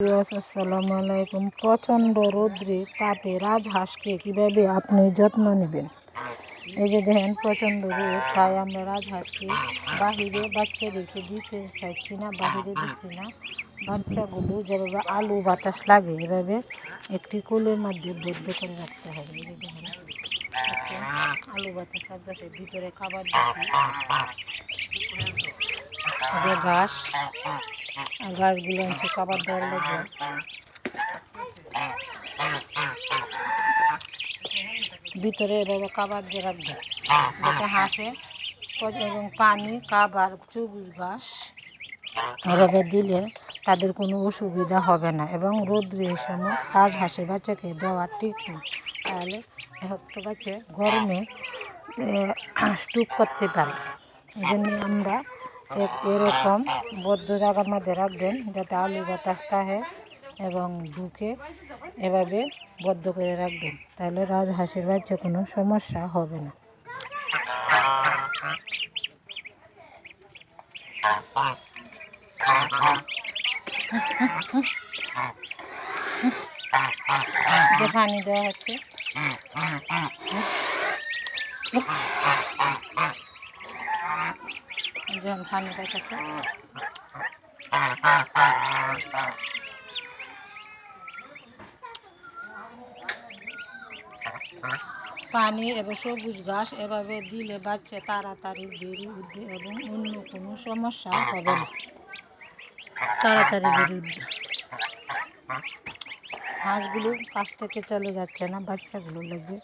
আসসালামু আলাইকুম। প্রচণ্ড রৌদ্রে তাপে রাজহাঁসকে কীভাবে আপনি যত্ন নেবেন? এই যে দেখেন প্রচণ্ড রোদ তাই আমরা রাজহাঁসকে বাহিরে বাচ্চাদেরকে দিতে চাইছি না বাহিরে দিচ্ছি না। বাচ্চাগুলো যেভাবে আলু বাতাস লাগে এভাবে একটি কোলের মধ্যে বদ্ধ করে রাখতে হবে। এই যে দেখেন আচ্ছা, আলু বাতাস লাগতেছে ভিতরে খাবার দিচ্ছি। ঘাস ঘাসগুলো খাবার দেওয়ার ভিতরে এভাবে খাবার দিয়ে রাখবে। যাতে হাঁসে এবং পানি খাবার সবুজ ঘাস এভাবে দিলে তাদের কোনো অসুবিধা হবে না এবং রোদ্রের সময় রাজ হাঁসের বাচ্চাকে দেওয়া ঠিক না তাহলে একটা বাচ্চা গরমে স্টুপ করতে পারে। এই জন্য আমরা এরকম বদ্ধ জায়গার মধ্যে রাখবেন যাতে আলু বাতাস থাকে এবং ঢুকে এভাবে বদ্ধ করে রাখবেন। তাহলে রাজহাঁসের বাচ্চা কোনো সমস্যা হবে না। পানি দেওয়া হচ্ছে। যখন পানি দেখাচ্ছে। পানি এবং সবুজ ঘাস এভাবে দিলে বাচ্চা তাড়াতাড়ি বেরিয়ে উঠবে এবং অন্য কোনো সমস্যা হবে না। তাড়াতাড়ি বেরিয়ে উঠবে। হাঁসগুলো কাছ থেকে চলে যাচ্ছে না, বাচ্চাগুলো লাগবে